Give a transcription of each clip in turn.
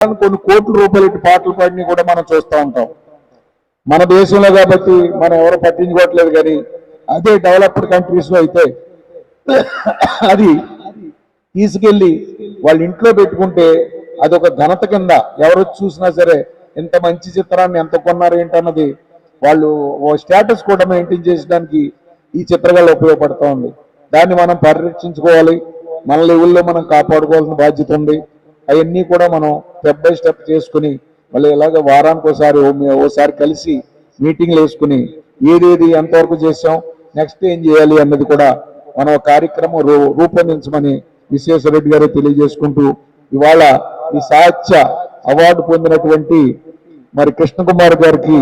కొన్ని కోట్ల రూపాయల పాటలు పాడిని కూడా మనం చూస్తూ ఉంటాం. మన దేశంలో కాబట్టి మనం ఎవరు పట్టించుకోవట్లేదు కానీ అదే డెవలప్డ్ కంట్రీస్లో అయితే అది తీసుకెళ్ళి వాళ్ళ ఇంట్లో పెట్టుకుంటే అదొక ఘనత కింద ఎవరు చూసినా సరే ఎంత మంచి చిత్రాన్ని ఎంత కొన్నారు ఏంటన్నది వాళ్ళు ఓ స్టేటస్ కూడా మెయింటైన్ చేసడానికి ఈ చిత్రకళ ఉపయోగపడుతూ ఉంది. దాన్ని మనం పరిరక్షించుకోవాలి. మన లెవెల్లో మనం కాపాడుకోవాల్సిన బాధ్యత ఉంది. అవన్నీ కూడా మనం స్టెప్ బై స్టెప్ చేసుకుని మళ్ళీ ఇలాగ వారానికి ఒకసారి ఓసారి కలిసి మీటింగ్లు వేసుకుని ఏదేది ఎంతవరకు చేసాం నెక్స్ట్ ఏం చేయాలి అన్నది కూడా మనం కార్యక్రమం రూ- రూపొందించమని విశ్వేశ్వరరెడ్డి గారు తెలియజేసుకుంటూ ఇవాళ ఈ సాహిత్య అవార్డు పొందినటువంటి మరి కృష్ణకుమార్ గారికి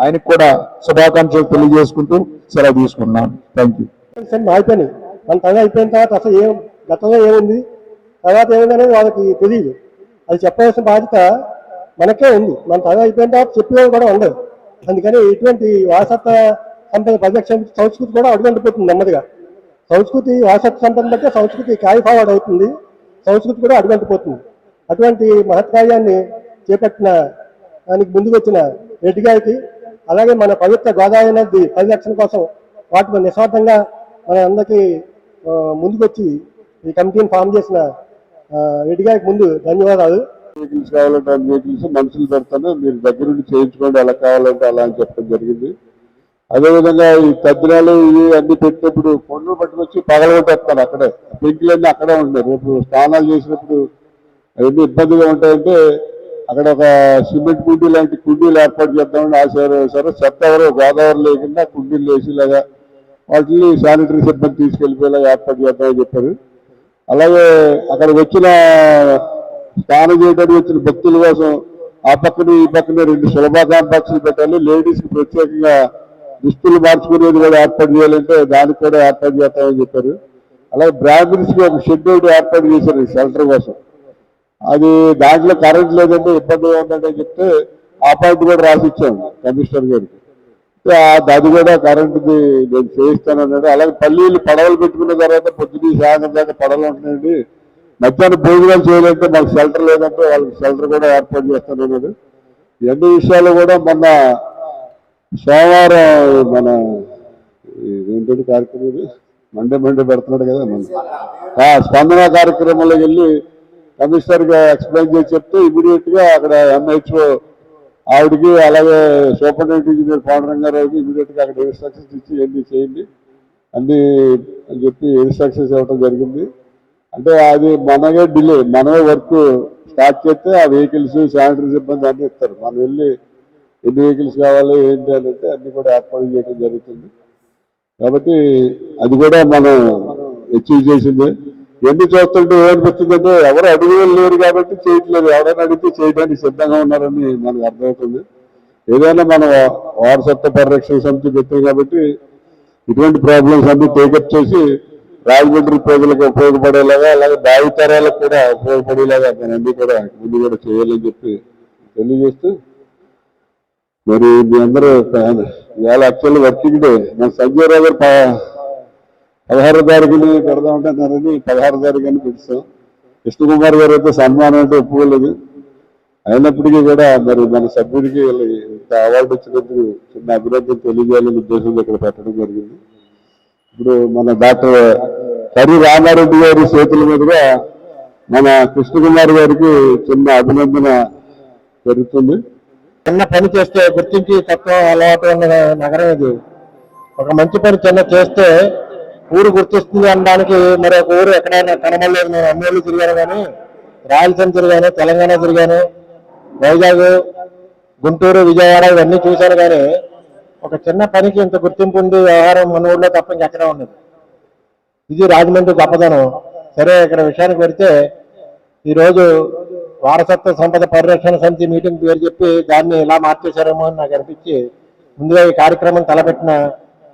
ఆయనకు కూడా శుభాకాంక్షలు తెలియజేసుకుంటూ సెలవు తీసుకున్నాను థ్యాంక్ యూ సెండ్ అయిపోయినాయి మన అయిపోయిన తర్వాత అసలు ఏం గతంలో ఏముంది? తర్వాత ఏమైందనేది వాళ్ళకి తెలియదు అది చెప్పవలసిన బాధ్యత మనకే ఉంది. మన తగ అయిపోయిన తర్వాత చెప్పేవాళ్ళు కూడా ఉండదు అందుకని ఇటువంటి వారసత్వ సంపద పరిరక్షణ సంస్కృతి కూడా అడుగంటిపోతుంది నెమ్మదిగా. సంస్కృతి వారసత్వ సంపద బట్టే సంస్కృతి క్యారీ అవుతుంది. సంస్కృతి కూడా అడుగంటిపోతుంది అటువంటి మహత్కార్యాన్ని చేపట్టిన దానికి ముందుకు వచ్చిన రెడ్డి గారికి అలాగే మన పవిత్ర గోదావరి నది పరిరక్షణ కోసం వాటిని నిస్వార్థంగా మన అందరికీ ముందుకొచ్చి ఈ కమిటీని ఫామ్ చేసిన రెడ్డిగారికి ముందు ధన్యవాదాలు. వెహికల్స్ కావాలంటే అన్ని వెహికల్స్ మనుషులు పెడతాను మీరు దగ్గరుండి చేయించుకోండి ఎలా కావాలంటే అలా అని చెప్పడం జరిగింది. అదేవిధంగా ఈ తద్దినాలు ఇవి అన్ని పెట్టినప్పుడు కొండలు పట్టుకొచ్చి పగలగొట్టేస్తాను అక్కడే. పెంకులన్నీ అక్కడే ఉంటాయి రేపు స్నానాలు చేసినప్పుడు అవన్నీ ఇబ్బందిగా ఉంటాయంటే అక్కడ ఒక సిమెంట్ కుండీ లాంటి కుండీలు ఏర్పాటు చేద్దామని ఆశారు సరే చెత్త గోదావరి లేకుండా కుండీలు వేసేలాగా వాటిని శానిటరీ సిబ్బంది తీసుకెళ్ళిపోయేలాగా ఏర్పాటు చేద్దామని చెప్పారు. అలాగే అక్కడ వచ్చిన స్నానం చేయడానికి వచ్చిన భక్తుల కోసం ఆ పక్కన ఈ పక్కన రెండు సులభ కాంపాక్స్లు పెట్టాలి. లేడీస్ ప్రత్యేకంగా దుస్తులు మార్చుకునేది కూడా ఏర్పాటు చేయాలంటే దానికి కూడా ఏర్పాటు చేస్తామని చెప్పారు. అలాగే బ్రాహ్మిన్స్కి ఒక షెడ్ ఒకటి ఏర్పాటు చేశారు షెల్టర్ కోసం. అది దాంట్లో కరెంట్ లేదంటే ఇబ్బంది ఉందంటే చెప్తే ఆ పాయింట్ కూడా రాసిచ్చాము కమిషనర్ గారికి. అది కూడా కరెంటుది నేను చేయిస్తాను అన్నాడు. అలాగే పల్లీలు పడవలు పెట్టుకున్న తర్వాత పొద్దున్న సాయంత్రం దాకా పడవలు ఉంటున్నాయండి. మధ్యాహ్నం భోజనాలు చేయాలంటే మాకు షెల్టర్ లేదంటే వాళ్ళకి షెల్టర్ కూడా ఏర్పాటు చేస్తాను అన్నాడు. ఇవన్నీ విషయాలు కూడా మొన్న సోమవారం మన ఏంటంటే కార్యక్రమం ఇది? మండే మండే పెడుతున్నాడు కదా మన. ఆ, స్పందన కార్యక్రమంలో వెళ్ళి కమిషనర్గా ఎక్స్ప్లెయిన్ చేసి చెప్తే ఇమీడియట్గా అక్కడ ఎంహెచ్ఓ ఆవిడకి అలాగే సూపరింటెండెంట్ ఇంజనీర్ పాండురంగారావుకి ఇమీడియట్గా అక్కడ ఇన్స్ట్రక్షన్స్ ఇచ్చి ఎన్ని చేయండి. అన్ని అని చెప్పి ఇన్స్ట్రక్షన్స్ ఇవ్వడం జరిగింది. అంటే అది మనమే డిలే మనమే వర్క్ స్టార్ట్ చేస్తే ఆ వెహికల్స్ శానిటరీ సిబ్బంది అన్ని ఇస్తారు. మనం వెళ్ళి ఎన్ని వెహికల్స్ కావాలి ఏంటి అని అంటే అన్ని కూడా ఏర్పాటు చేయడం జరుగుతుంది. కాబట్టి అది కూడా మనం అచీవ్ చేసింది. ఎన్ని చూస్తుంటే ఏమనిపిస్తుందంటే ఎవరు అడుగులు లేరు కాబట్టి చేయట్లేదు. ఎవరైనా అడిగితే చేయడానికి సిద్ధంగా ఉన్నారని మనకు అర్థమవుతుంది. ఏదైనా మనం వారసత్వ పరిరక్షణ సమితి పెట్టాం కాబట్టి ఇటువంటి ప్రాబ్లమ్స్ అన్ని టేకప్ చేసి రాజమండ్రి ప్రజలకు ఉపయోగపడేలాగా అలాగే భావితరాలకు కూడా ఉపయోగపడేలాగా మనం అన్ని కూడా ముందు కూడా చేయాలని చెప్పి తెలియజేస్తూ మరి మీ అందరూ ఇవాళ యాక్చువల్లీ వర్కింగ్ డే మన సంజయ్ రావు గారు పదహారో తారీఖుని పెడదామంటున్నారని పదహారో తారీఖుని పిలుస్తాం. కృష్ణకుమార్ గారు అయితే సన్మానం అంటే ఒప్పుకోలేదు. అయినప్పటికీ కూడా మరి మన సభ్యుడికి ఇంత అవార్డు వచ్చినందుకు చిన్న అభినందన తెలియజేయాలనే ఉద్దేశంతో ఇక్కడ పెట్టడం జరిగింది. ఇప్పుడు మన డాక్టర్ కరి రామారెడ్డి గారి చేతుల మీదుగా మన కృష్ణకుమార్ గారికి చిన్న అభినందన జరుగుతుంది. చిన్న పని చేస్తే గుర్తించి తత్వం అలవాటు ఉన్న నగరం ఇది. ఒక మంచి పని చిన్న చేస్తే ఊరు గుర్తిస్తుంది అనడానికి మరి ఒక ఊరు ఎక్కడైనా కనబడలేదు. నేను అమ్మేళ్ళు తిరిగాను కానీ రాయలసీమ తిరిగాను తెలంగాణ తిరిగాను వైజాగ్ గుంటూరు విజయవాడ ఇవన్నీ చూశాను కానీ ఒక చిన్న పనికి ఇంత గుర్తింపు ఉంది వ్యవహారం మన ఊళ్ళో తప్ప ఇంకెక్కడ ఉండదు. ఇది రాజమండ్రి గొప్పదనం సరే ఇక్కడ విషయానికి పెడితే ఈరోజు వారసత్వ సంపద పరిరక్షణ సమితి మీటింగ్ పేరు చెప్పి దాన్ని ఇలా మార్చేశారేమో అని నాకు అనిపించి ముందుగా ఈ కార్యక్రమం తలపెట్టిన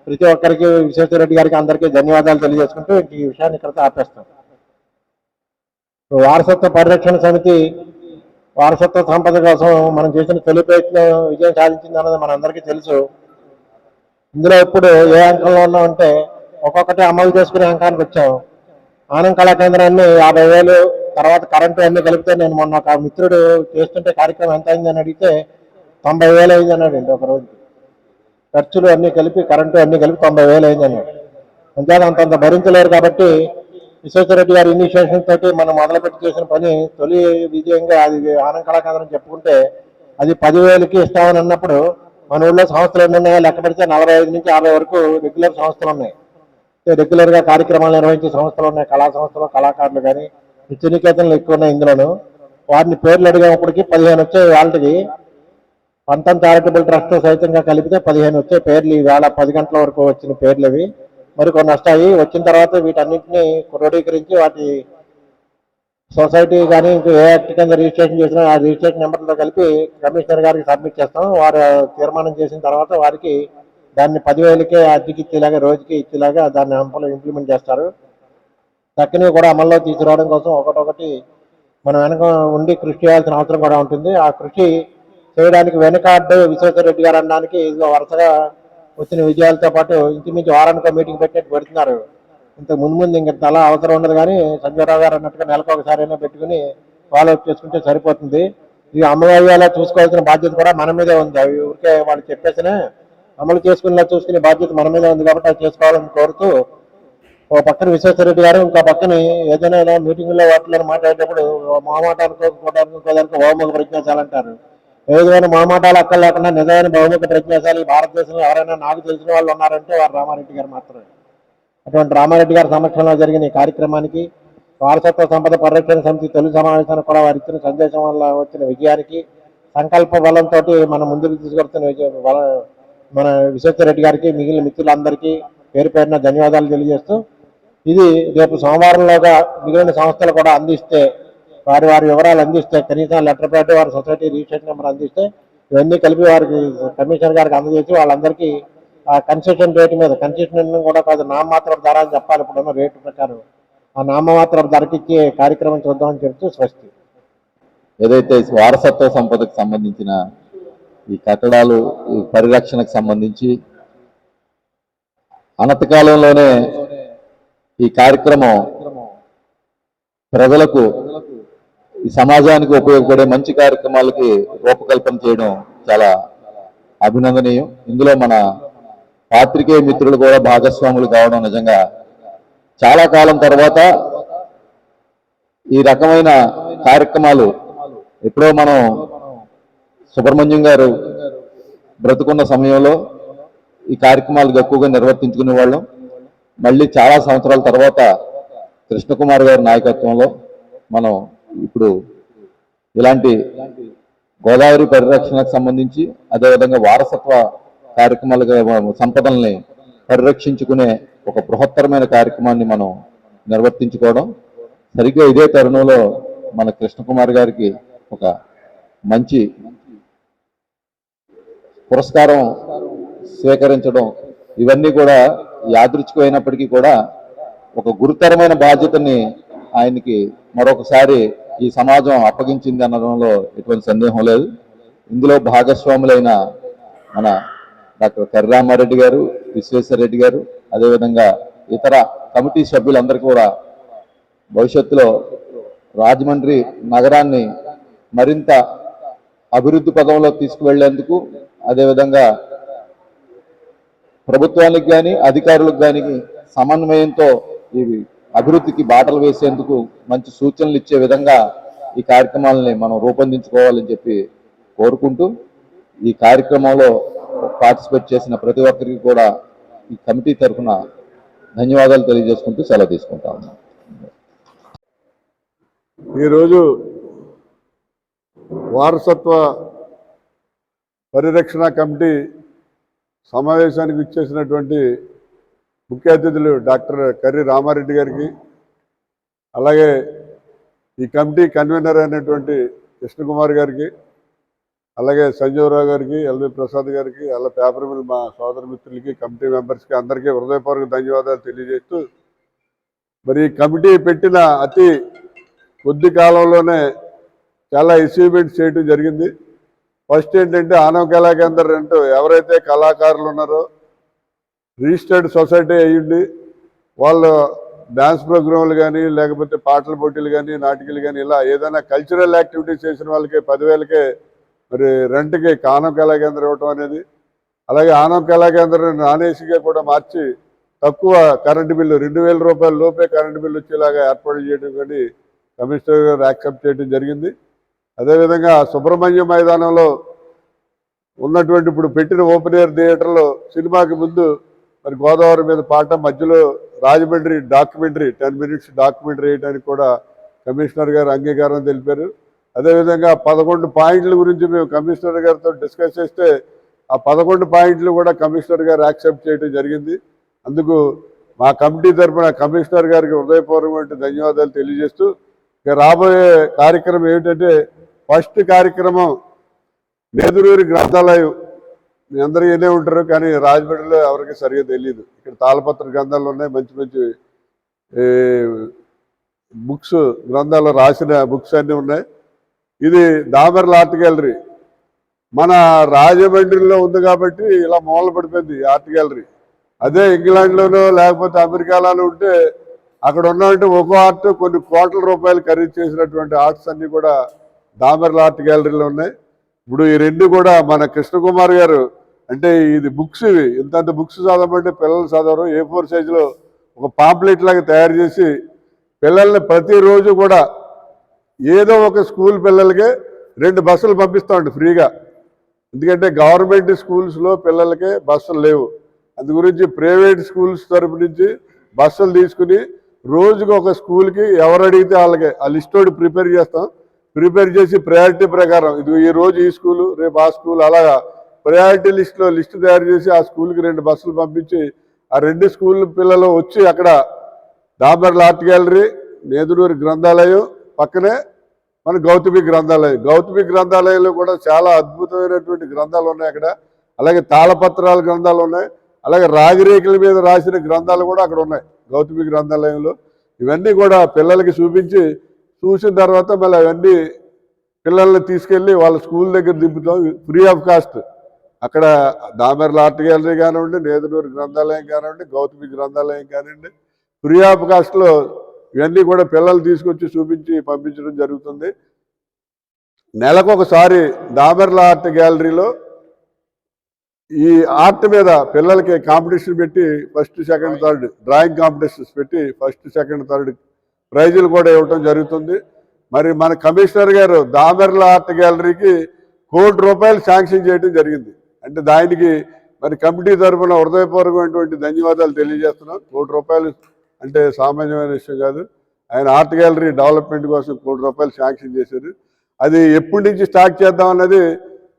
ప్రతి ఒక్కరికి విశ్వేశ్వరరెడ్డి గారికి అందరికీ ధన్యవాదాలు తెలియజేసుకుంటూ ఈ విషయాన్ని ఇక్కడితో ఆపేస్తాం. వారసత్వ పరిరక్షణ సమితి వారసత్వ సంపద కోసం మనం చేసిన తొలి ప్రయత్నం విజయం సాధించింది అన్నది మనందరికీ తెలుసు. ఇందులో ఇప్పుడు ఏ అంకంలో ఉన్నామంటే ఒక్కొక్కటి అమలు చేసుకునే అంకానికి వచ్చాం. ఆనం కళా కేంద్రాన్ని యాభై వేలు తర్వాత కరెంటు అన్ని కలిపితే నేను మొన్న ఒక మిత్రుడు చేస్తుంటే కార్యక్రమం ఎంత అయిందని అడిగితే తొంభై వేలు అయింది అన్నాడు ఒక రోజు ఖర్చులు అన్నీ కలిపి కరెంటు అన్నీ కలిపి తొంభై వేలు అయిందన్నాడు అన్నాడు. అంతంత భరించలేరు కాబట్టి విశ్వేశ్వరరెడ్డి గారి ఇనిషియేషన్ తోటి మనం మొదలుపెట్టి చేసిన పని తొలి విజయంగా అది ఆనం కళాకేంద్రం చెప్పుకుంటే అది పదివేలకి ఇస్తామని అన్నప్పుడు మన ఊళ్ళో సంస్థలు ఎన్ని ఉన్నాయో లెక్క పెడితే నలభై ఐదు నుంచి అరవై వరకు రెగ్యులర్ సంస్థలు ఉన్నాయి. రెగ్యులర్గా కార్యక్రమాలు నిర్వహించే సంస్థలు ఉన్నాయి కళా సంస్థలు కళాకారులు కానీ నిత్యనికేతనలు ఎక్కువ ఉన్నాయి ఇందులోనూ. వారిని పేర్లు అడిగేప్పటికి పదిహేను వచ్చే వాళ్ళకి. పంతం చారిటబుల్ ట్రస్ట్ సైతంగా కలిపితే పదిహేను వచ్చే పేర్లు ఈవేళ పది గంటల వరకు వచ్చిన పేర్లు అవి మరి కొన్ని వస్తాయి. వచ్చిన తర్వాత వీటన్నింటినీ క్రోడీకరించి వాటి సొసైటీ కానీ ఇంకా ఏ యాక్ట్ కింద రిజిస్ట్రేషన్ చేసినా ఆ రిజిస్ట్రేషన్ నెంబర్తో కలిపి కమిషనర్ గారికి సబ్మిట్ చేస్తాం వారు తీర్మానం చేసిన తర్వాత వారికి దాన్ని పదివేలకే అద్దెకి ఇచ్చేలాగా రోజుకి ఇచ్చేలాగా దాన్ని అంపలు ఇంప్లిమెంట్ చేస్తారు. చక్కని కూడా అమల్లో తీసుకురావడం కోసం ఒకటొకటి మనం వెనక ఉండి కృషి చేయాల్సిన అవసరం కూడా ఉంటుంది. ఆ కృషి చేయడానికి వెనకాడ్డు విశ్వేశ్వరరెడ్డి గారు అనడానికి ఇదిగో వరుసగా వచ్చిన విజయాలతో పాటు ఇంచుమించు వారానికి మీటింగ్ పెట్టినట్టు పెడుతున్నారు. ఇంత ముందు ముందు ఇంక అలా అవసరం ఉండదు కానీ సంజయరావు గారు అన్నట్టుగా నెలకు ఒకసారి అయినా పెట్టుకుని ఫాలో అప్ చేసుకుంటే సరిపోతుంది. ఇది అమలు చూసుకోవాల్సిన బాధ్యత కూడా మన మీదే ఉంది. అవి ఊరికే వాళ్ళు చెప్పేసినే అమలు చేసుకునేలా చూసుకునే బాధ్యత మన మీదే ఉంది కాబట్టి అది చేసుకోవాలని కోరుతూ ఓ పక్కన విశ్వేశ్వరరెడ్డి గారు ఇంకో పక్కన ఏదైనా మీటింగ్లో వాటిలో మాట్లాడేటప్పుడు మామాటానికి ఇంకోదానికి బహుముఖ ప్రజ్ఞాశాలు ఏదైనా ఏ మామాటాలు అక్కడ లేకుండా నిజమైన బహుముఖ ప్రజ్ఞాశాలి భారతదేశంలో ఎవరైనా నాకు తెలిసిన వాళ్ళు ఉన్నారంటే వారు రామారెడ్డి గారు మాత్రమే. అటువంటి రామారెడ్డి గారి సమక్షంలో జరిగిన ఈ కార్యక్రమానికి వారసత్వ సంపద పరిరక్షణ సమితి తొలి సమావేశానికి కూడా వారు ఇచ్చిన సందేశం వల్ల వచ్చిన విజయానికి సంకల్ప బలంతో మనం ముందుకు తీసుకొస్తున్న విజయ బల- మన విశ్వేశ్వరరెడ్డి గారికి మిగిలిన మిత్రులందరికీ పేరు పేరున ధన్యవాదాలు తెలియజేస్తూ ఇది రేపు సోమవారంలోగా మిగిలిన సంస్థలు కూడా అందిస్తే వారి వారి వివరాలు అందిస్తే కనీసం లెటర్ ప్యాడ్ వారి సొసైటీ రిజిస్ట్రేషన్ నెంబర్ అందిస్తే ఇవన్నీ కలిపి వారికి కమిషనర్ గారికి అందజేసి వాళ్ళందరికీ ఆ కన్సెషన్ రేటు మీద కన్సెషన్ కూడా కాదు నామమాత్ర ధర అని చెప్పాలి ఇప్పుడున్న రేటు ప్రకారం. ఆ నామమాత్ర ధరకి ఇచ్చే కార్యక్రమం చూద్దామని చెప్తూ స్వస్తి. ఏదైతే వారసత్వ సంపదకు సంబంధించిన ఈ కట్టడాలు ఈ పరిరక్షణకు సంబంధించి అనతకాలంలోనే ఈ కార్యక్రమం ప్రజలకు ఈ సమాజానికి ఉపయోగపడే మంచి కార్యక్రమాలకి రూపకల్పన చేయడం చాలా అభినందనీయం. ఇందులో మన పాత్రికేయ మిత్రులు కూడా భాగస్వాములు కావడం నిజంగా చాలా కాలం తర్వాత ఈ రకమైన కార్యక్రమాలు ఎప్పుడో మనం సుబ్రహ్మణ్యం గారు బ్రతుకున్న సమయంలో ఈ కార్యక్రమాలు ఎక్కువగా నిర్వర్తించుకునే వాళ్ళం. మళ్ళీ చాలా సంవత్సరాల తర్వాత కృష్ణకుమార్ గారి నాయకత్వంలో మనం ఇప్పుడు ఇలాంటి గోదావరి పరిరక్షణకు సంబంధించి అదేవిధంగా వారసత్వ కార్యక్రమాలుగా సంపదల్ని పరిరక్షించుకునే ఒక బృహత్తరమైన కార్యక్రమాన్ని మనం నిర్వర్తించుకోవడం. సరిగ్గా ఇదే తరుణంలో మన కృష్ణకుమార్ గారికి ఒక మంచి పురస్కారం స్వీకరించడం. ఇవన్నీ కూడా యాదృచ్ఛికమైనప్పటికీ కూడా ఒక గురుతరమైన బాధ్యతని ఆయనకి మరొకసారి ఈ సమాజం అప్పగించింది అనడంలో ఎటువంటి సందేహం లేదు. ఇందులో భాగస్వాములైన మన డాక్టర్ కర్రామారెడ్డి గారు విశ్వేశ్వరరెడ్డి గారు అదేవిధంగా ఇతర కమిటీ సభ్యులందరికీ కూడా భవిష్యత్తులో రాజమండ్రి నగరాన్ని మరింత అభివృద్ధి పదంలో తీసుకువెళ్ళేందుకు అదేవిధంగా ప్రభుత్వానికి కానీ అధికారులకు కానీ సమన్వయంతో ఇవి అభివృద్ధికి బాటలు వేసేందుకు మంచి సూచనలు ఇచ్చే విధంగా ఈ కార్యక్రమాలని మనం రూపొందించుకోవాలని చెప్పి కోరుకుంటూ ఈ కార్యక్రమంలో పార్టిసిపేట్ చేసిన ప్రతి ఒక్కరికి కూడా ఈ కమిటీ తరఫున ధన్యవాదాలు తెలియజేసుకుంటూ సెలవు తీసుకుంటా ఉన్నాం. ఈరోజు వారసత్వ పరిరక్షణ కమిటీ సమావేశానికి ఇచ్చేసినటువంటి ముఖ్య అతిథులు డాక్టర్ కర్రి రామారెడ్డి గారికి అలాగే ఈ కమిటీ కన్వీనర్ అయినటువంటి కృష్ణకుమార్ గారికి అలాగే సంజీవరావు గారికి ఎల్వి ప్రసాద్ గారికి అలా పేపర్ మిల్ మా సోదర మిత్రులకి కమిటీ మెంబర్స్కి అందరికీ హృదయపూర్వక ధన్యవాదాలు తెలియజేస్తూ మరి ఈ కమిటీ పెట్టిన అతి కొద్ది కాలంలోనే చాలా అచీవ్మెంట్స్ చేయడం జరిగింది. ఫస్ట్ ఏంటంటే ఆనవ కళా కేంద్రం అంటూ ఎవరైతే కళాకారులు ఉన్నారో రిజిస్టర్డ్ సొసైటీ అయ్యింది వాళ్ళు డాన్స్ ప్రోగ్రాంలు కానీ లేకపోతే పాటల పోటీలు కానీ నాటికలు కానీ ఇలా ఏదైనా కల్చరల్ యాక్టివిటీస్ చేసిన వాళ్ళకి పదివేలకే మరి రెంట్కి కానం కళా కేంద్రం ఇవ్వటం అనేది అలాగే ఆనం కళా కేంద్రం నాన్ ఏసీగా కూడా మార్చి తక్కువ కరెంటు బిల్లు రెండు వేల రూపాయల లోపే కరెంటు బిల్లు వచ్చేలాగా ఏర్పాటు చేయడం కానీ కమిషనర్ గారు యాక్సెప్ట్ చేయడం జరిగింది. అదేవిధంగా సుబ్రహ్మణ్య మైదానంలో ఉన్నటువంటి ఇప్పుడు పెట్టిన ఓపెన్ ఎయిర్ థియేటర్లో సినిమాకి ముందు మరి గోదావరి మీద పాట మధ్యలో Rajahmundry documentary ten minutes documentary వేయడానికి కూడా కమిషనర్ గారు అంగీకారం తెలిపారు. అదేవిధంగా పదకొండు పాయింట్ల గురించి మేము కమిషనర్ గారితో డిస్కస్ చేస్తే ఆ పదకొండు పాయింట్లు కూడా కమిషనర్ గారు యాక్సెప్ట్ చేయడం జరిగింది. అందుకు మా కమిటీ తరఫున కమిషనర్ గారికి హృదయపూర్వకమైన ధన్యవాదాలు తెలియజేస్తూ ఇక రాబోయే కార్యక్రమం ఏమిటంటే ఫస్ట్ కార్యక్రమం నేదురూరి గ్రంథాలయం మీ అందరూ వినే ఉంటారు కానీ రాజమండ్రిలో ఎవరికి సరిగా తెలియదు ఇక్కడ తాళపత్ర గ్రంథాలు ఉన్నాయి మంచి మంచి బుక్స్ గ్రంథాలు రాసిన బుక్స్ అన్నీ ఉన్నాయి. ఇది దామర్ల ఆర్ట్ గ్యాలరీ. మన రాజమండ్రిలో ఉంది కాబట్టి ఇలా మూల పడిపోయింది ఆర్ట్ గ్యాలరీ. అదే ఇంగ్లాండ్లోనో లేకపోతే అమెరికాలోనో ఉంటే అక్కడ ఉన్నటువంటి ఒక్కో ఆర్ట్ కొన్ని కోట్ల రూపాయలు ఖరీదు చేసినటువంటి ఆర్ట్స్ అన్నీ కూడా దామర్ల ఆర్ట్ గ్యాలరీలో ఉన్నాయి. ఇప్పుడు ఈ రెండు కూడా మన కృష్ణకుమార్ గారు అంటే ఇది బుక్స్ ఇవి. ఇంతంత బుక్స్ చదవమంటే పిల్లలు చదవరు ఏ ఫోర్ సైజులో ఒక పాంప్లెట్ లాగా తయారు చేసి పిల్లల్ని ప్రతిరోజు కూడా ఏదో ఒక స్కూల్ పిల్లలకి రెండు బస్సులు పంపిస్తామండి ఫ్రీగా. ఎందుకంటే గవర్నమెంట్ స్కూల్స్లో పిల్లలకి బస్సులు లేవు. అందు గురించి ప్రైవేట్ స్కూల్స్ తరపు నుంచి బస్సులు తీసుకుని రోజుకి ఒక స్కూల్కి ఎవరు అడిగితే వాళ్ళకి. ఆ లిస్ట్ ఒకటి ప్రిపేర్ చేస్తాం. ప్రిపేర్ చేసి ప్రయారిటీ ప్రకారం ఇది ఈ రోజు ఈ స్కూలు రేపు ఆ స్కూల్ అలాగా ప్రయారిటీ లిస్టులో లిస్టు తయారు చేసి ఆ స్కూల్కి రెండు బస్సులు పంపించి ఆ రెండు స్కూల్ పిల్లలు వచ్చి అక్కడ డాబర్ల ఆర్ట్ గ్యాలరీ నేదురూరి గ్రంథాలయం పక్కనే మన గౌతమి గ్రంథాలయం. గౌతమి గ్రంథాలయంలో కూడా చాలా అద్భుతమైనటువంటి గ్రంథాలు ఉన్నాయి అక్కడ. అలాగే తాళపత్రాల గ్రంథాలు ఉన్నాయి. అలాగే రాగిరేకుల మీద రాసిన గ్రంథాలు కూడా అక్కడ ఉన్నాయి గౌతమి గ్రంథాలయంలో. ఇవన్నీ కూడా పిల్లలకి చూపించి చూసిన తర్వాత మళ్ళీ అవన్నీ పిల్లల్ని తీసుకెళ్ళి వాళ్ళ స్కూల్ దగ్గర దింపుతాం. ఫ్రీ ఆఫ్ కాస్ట్ అక్కడ దామెర్ల ఆర్ట్ గ్యాలరీ కానివ్వండి నేదునూరు గ్రంథాలయం కానివ్వండి గౌతమి గ్రంథాలయం కానివ్వండి ఫ్రీ ఆఫ్ కాస్ట్లో ఇవన్నీ కూడా పిల్లలు తీసుకొచ్చి చూపించి పంపించడం జరుగుతుంది. నెలకు ఒకసారి దామెర్ల ఆర్ట్ గ్యాలరీలో ఈ ఆర్ట్ మీద పిల్లలకి కాంపిటీషన్ పెట్టి first second third drawing competitions పెట్టి ఫస్ట్ సెకండ్ థర్డ్ ప్రైజులు కూడా ఇవ్వటం జరుగుతుంది. మరి మన కమిషనర్ గారు దామెర్ల ఆర్ట్ గ్యాలరీకి కోటి రూపాయలు శాంక్షన్ చేయడం జరిగింది. అంటే దానికి మరి కమిటీ తరఫున హృదయపూర్వకమైనటువంటి ధన్యవాదాలు తెలియజేస్తున్నాం. కోటి రూపాయలు అంటే సామాన్యమైన విషయం కాదు. ఆయన ఆర్ట్ గ్యాలరీ డెవలప్మెంట్ కోసం కోటి రూపాయలు శాంక్షన్ చేశారు. అది ఎప్పటి నుంచి స్టార్ట్ చేద్దాం అన్నది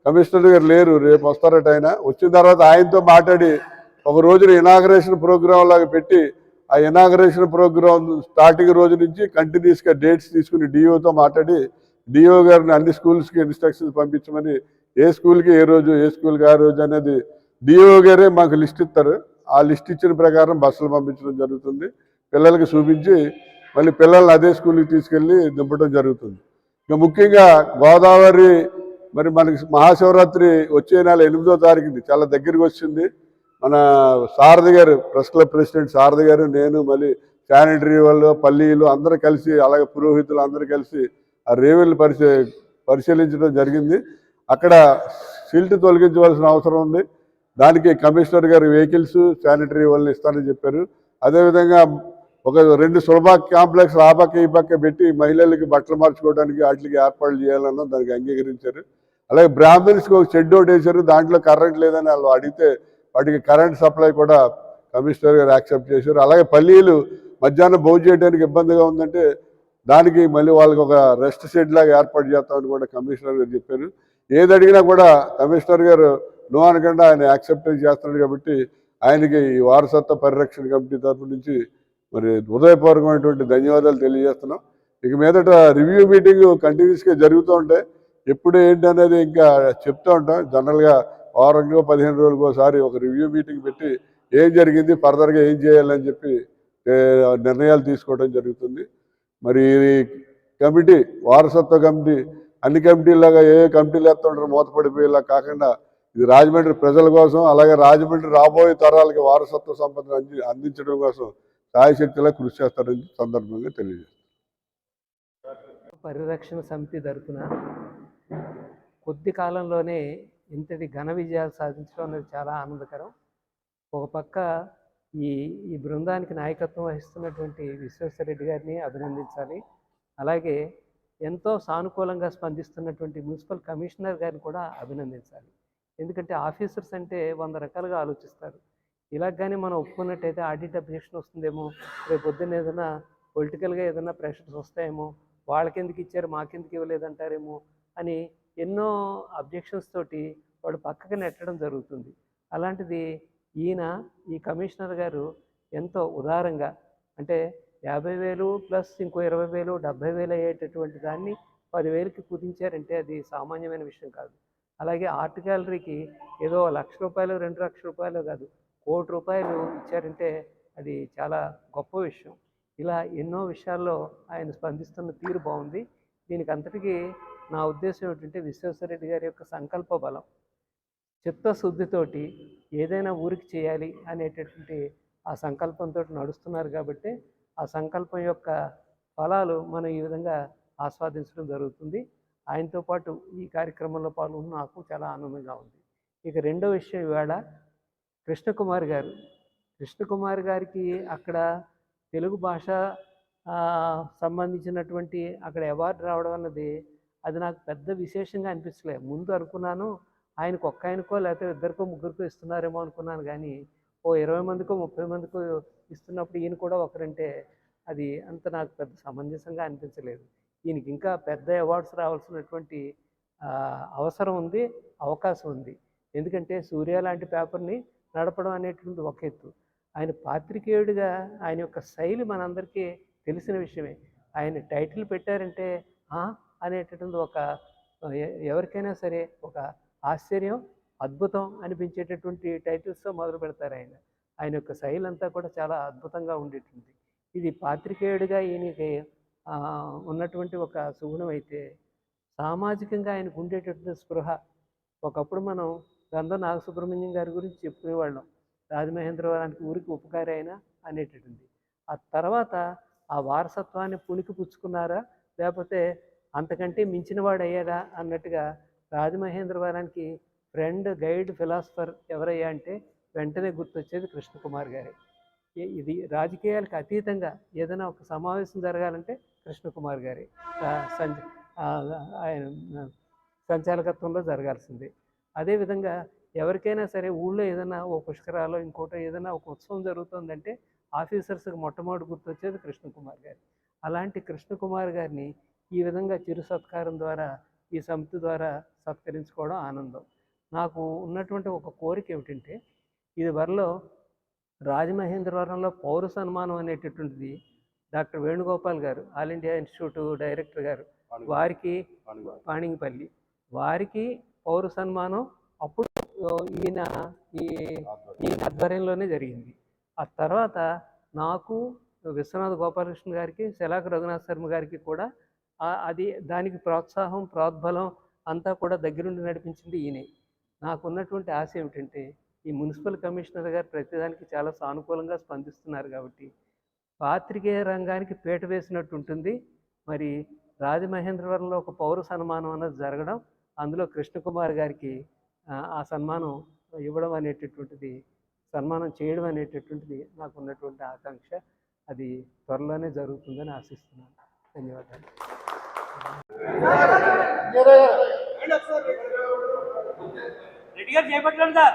కమిషనర్ గారు లేరు. రేపు వస్తారట ఆయన. వచ్చిన తర్వాత ఆయనతో మాట్లాడి ఒక రోజున ఇనాగరేషన్ ప్రోగ్రాం లాగా పెట్టి ఆ ఇనాగరేషన్ ప్రోగ్రామ్ స్టార్టింగ్ రోజు నుంచి కంటిన్యూస్గా డేట్స్ తీసుకుని డిఓతో మాట్లాడి డిఓ గారిని అన్ని స్కూల్స్కి ఇన్స్ట్రక్షన్స్ పంపించమని ఏ స్కూల్కి ఏ రోజు ఏ స్కూల్కి ఆ రోజు అనేది డిఓ గారే మాకు లిస్ట్ ఇస్తారు. ఆ లిస్ట్ ఇచ్చిన ప్రకారం బస్సులు పంపించడం జరుగుతుంది. పిల్లలకి చూపించి మళ్ళీ పిల్లల్ని అదే స్కూల్కి తీసుకెళ్ళి దింపడం జరుగుతుంది. ఇక ముఖ్యంగా గోదావరి మరి మనకి మహాశివరాత్రి వచ్చే నెల ఎనిమిదో తారీఖుది చాలా దగ్గరికి వచ్చింది. మన సారథి గారు ప్రెస్ క్లబ్ ప్రెసిడెంట్ సారథి గారు నేను మళ్ళీ శానిటరీ వాళ్ళు పల్లీలు అందరూ కలిసి అలాగే పురోహితులు అందరూ కలిసి ఆ రేవుల్ని పరిశీ పరిశీలించడం జరిగింది. అక్కడ సిల్ట్ తొలగించవలసిన అవసరం ఉంది. దానికి కమిషనర్ గారు వెహికల్స్ శానిటరీ వాళ్ళని ఇస్తానని చెప్పారు. అదేవిధంగా ఒక రెండు సులభ కాంప్లెక్స్ ఆ పక్క ఈ పక్క పెట్టి మహిళలకి బట్టలు మార్చుకోవడానికి వాటికి ఏర్పాట్లు చేయాలన్న దానికి అంగీకరించారు. అలాగే బ్రాహ్మిన్స్కి ఒక షెడ్ ఒకటి వేశారు. దాంట్లో కరెంట్ లేదని వాళ్ళు అడిగితే వాటికి కరెంట్ సప్లై కూడా కమిషనర్ గారు యాక్సెప్ట్ చేశారు. అలాగే పల్లీలు మధ్యాహ్నం భోజనం చేయడానికి ఇబ్బందిగా ఉందంటే దానికి మళ్ళీ వాళ్ళకి ఒక రెస్ట్ షెడ్ లాగా ఏర్పాటు చేస్తామని కూడా కమిషనర్ గారు చెప్పారు. ఏది అడిగినా కూడా కమిషనర్ గారు నో అనకుండా ఆయన యాక్సెప్టెన్స్ చేస్తున్నాడు కాబట్టి ఆయనకి ఈ వారసత్వ పరిరక్షణ కమిటీ తరఫు నుంచి మరి హృదయపూర్వకమైనటువంటి ధన్యవాదాలు తెలియజేస్తున్నాం. ఇక మీదట రివ్యూ మీటింగ్ కంటిన్యూస్గా జరుగుతూ ఉంటాయి ఎప్పుడు ఏంటి అనేది ఇంకా చెప్తూ ఉంటాం. జనరల్గా వారంలో పదిహేను రోజులకు ఒకసారి ఒక రివ్యూ మీటింగ్ పెట్టి ఏం జరిగింది ఫర్దర్గా ఏం చేయాలని చెప్పి నిర్ణయాలు తీసుకోవడం జరుగుతుంది. మరి కమిటీ వారసత్వ కమిటీ అన్ని కమిటీలాగా ఏ ఏ కమిటీలు వేస్తుంటారు మూతపడిపోయేలా కాకుండా ఇది రాజమండ్రి ప్రజల కోసం అలాగే రాజమండ్రి రాబోయే తరాలకి వారసత్వ సంపదను అంది అందించడం కోసం సాయశక్తిలా కృషి చేస్తారని సందర్భంగా తెలియజేస్తారు పరిరక్షణ సమితి తరఫున కొద్ది కాలంలోనే ఇంతటి ఘన విజయాలు సాధించడం అనేది చాలా ఆనందకరం. ఒక పక్క ఈ ఈ బృందానికి నాయకత్వం వహిస్తున్నటువంటి విశ్వేశ్వరరెడ్డి గారిని అభినందించాలి. అలాగే ఎంతో సానుకూలంగా స్పందిస్తున్నటువంటి మున్సిపల్ కమిషనర్ గారిని కూడా అభినందించాలి. ఎందుకంటే ఆఫీసర్స్ అంటే వంద రకాలుగా ఆలోచిస్తారు. ఇలా కానీ మనం ఒప్పుకున్నట్టయితే ఆడిట్ అబ్జెక్షన్ వస్తుందేమో రేపు పొద్దున్న ఏదైనా పొలిటికల్గా ఏదైనా ప్రెషర్స్ వస్తాయేమో వాళ్ళకెందుకు ఇచ్చారు మాకెందుకు ఇవ్వలేదంటారేమో అని ఎన్నో అబ్జెక్షన్స్ తోటి వాడు పక్కకు నెట్టడం జరుగుతుంది. అలాంటిది ఈయన ఈ కమిషనర్ గారు ఎంతో ఉదారంగా అంటే యాభై వేలు ప్లస్ ఇంకో ఇరవై వేలు డెబ్భై వేలు అయ్యేటటువంటి దాన్ని పదివేలకి కుదించారంటే అది సామాన్యమైన విషయం కాదు. అలాగే ఆర్ట్ గ్యాలరీకి ఏదో లక్ష రూపాయలు రెండు లక్షల రూపాయలు కాదు కోటి రూపాయలు ఇచ్చారంటే అది చాలా గొప్ప విషయం. ఇలా ఎన్నో విషయాల్లో ఆయన స్పందిస్తున్న తీరు బాగుంది. దీనికి అంతటికీ నా ఉద్దేశం ఏంటంటే విశ్వేశ్వరరెడ్డి గారి యొక్క సంకల్ప బలం చిత్తశుద్ధితోటి ఏదైనా ఊరికి చేయాలి అనేటటువంటి ఆ సంకల్పంతో నడుస్తున్నారు కాబట్టి ఆ సంకల్పం యొక్క ఫలాలు మనం ఈ విధంగా ఆస్వాదించడం జరుగుతుంది. ఆయనతో పాటు ఈ కార్యక్రమంలో పాల్గొన్న నాకు చాలా ఆనందంగా ఉంది. ఇక రెండో విషయం ఇవాళ కృష్ణకుమార్ గారు. కృష్ణకుమార్ గారికి అక్కడ తెలుగు భాష సంబంధించినటువంటి అక్కడ అవార్డు రావడం అన్నది అది నాకు పెద్ద విశేషంగా అనిపించలేదు ముందు అనుకున్నాను ఆయనకు ఒక్క ఆయనకో లేకపోతే ఇద్దరికో ముగ్గురికో ఇస్తున్నారేమో అనుకున్నాను కానీ ఓ ఇరవై మందికో ముప్పై మందికో ఇస్తున్నప్పుడు ఈయన కూడా ఒకరంటే అది అంత నాకు పెద్ద సమంజసంగా అనిపించలేదు. ఈయనకి ఇంకా పెద్ద అవార్డ్స్ రావాల్సినటువంటి అవసరం ఉంది అవకాశం ఉంది. ఎందుకంటే సూర్య లాంటి పేపర్ని నడపడం అనేటువంటి ఒక ఎత్తు ఆయన పాత్రికేయుడిగా ఆయన యొక్క శైలి మనందరికీ తెలిసిన విషయమే. ఆయన టైటిల్ పెట్టారంటే "ఆ?" అనేటటువంటి ఒక ఎవరికైనా సరే ఒక ఆశ్చర్యం అద్భుతం అనిపించేటటువంటి టైటిల్స్తో మొదలు పెడతారు ఆయన. ఆయన యొక్క శైలి అంతా కూడా చాలా అద్భుతంగా ఉండేటుంది ఇది పాత్రికేయుడిగా ఈయనకి ఉన్నటువంటి ఒక సుగుణం అయితే సామాజికంగా ఆయనకు ఉండేటటువంటి స్పృహ. ఒకప్పుడు మనం గంధం నాగసుబ్రహ్మణ్యం గారి గురించి చెప్పుకునేవాళ్ళం. రాజమహేంద్రవరానికి ఊరికి ఉపకారి అయినా అనేటటువంటి ఆ తర్వాత ఆ వారసత్వాన్ని పుణికి పుచ్చుకున్నారా? లేకపోతే అంతకంటే మించినవాడు అయ్యారా అన్నట్టుగా రాజమహేంద్రవరానికి ఫ్రెండ్ గైడ్ ఫిలాసఫర్ ఎవరయ్యా అంటే వెంటనే గుర్తొచ్చేది కృష్ణకుమార్ గారే. ఇది రాజకీయాలకు అతీతంగా ఏదైనా ఒక సమావేశం జరగాలంటే కృష్ణకుమార్ గారి. సంచ ఆయన సంచాలకత్వంలో జరగాల్సిందే. అదేవిధంగా ఎవరికైనా సరే ఊళ్ళో ఏదైనా ఓ పుష్కరాలో ఇంకోటో ఏదైనా ఒక ఉత్సవం జరుగుతుందంటే ఆఫీసర్స్కి మొట్టమొదటి గుర్తొచ్చేది కృష్ణకుమార్ గారు. అలాంటి కృష్ణకుమార్ గారిని ఈ విధంగా చిరు సత్కారం ద్వారా ఈ సమితి ద్వారా సత్కరించుకోవడం ఆనందం. నాకు ఉన్నటువంటి ఒక కోరిక ఏమిటంటే ఇది వరలో రాజమహేంద్రవరంలో పౌర సన్మానం అనేటటువంటిది డాక్టర్ వేణుగోపాల్ గారు ఆల్ ఇండియా ఇన్స్టిట్యూట్ డైరెక్టర్ గారు వారికి పాణింగిపల్లి వారికి పౌర సన్మానం అప్పుడు ఈయన ఈ ఈ ఆధ్వర్యంలోనే జరిగింది. ఆ తర్వాత నాకు విశ్వనాథ్ గోపాలకృష్ణ గారికి శలాక రఘునాథ్ శర్మ గారికి కూడా అది దానికి ప్రోత్సాహం ప్రోద్బలం అంతా కూడా దగ్గరుండి నడిపించింది ఈయనే. నాకు ఉన్నటువంటి ఆశ ఏమిటంటే ఈ మున్సిపల్ కమిషనర్ గారు ప్రతిదానికి చాలా సానుకూలంగా స్పందిస్తున్నారు కాబట్టి పాత్రికేయ రంగానికి పీట వేసినట్టు ఉంటుంది. మరి రాజమహేంద్రవరంలో ఒక పౌర సన్మానం అన్నది జరగడం అందులో కృష్ణకుమార్ గారికి ఆ సన్మానం ఇవ్వడం అనేటటువంటిది సన్మానం చేయడం అనేటటువంటిది నాకు ఉన్నటువంటి ఆకాంక్ష. అది త్వరలోనే జరుగుతుందని ఆశిస్తున్నాను. ధన్యవాదాలు. రెడ్డి గారు చేపట్టండి సార్.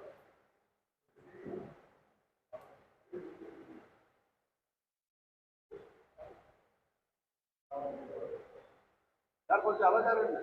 তারপর যাওয়া যাবে না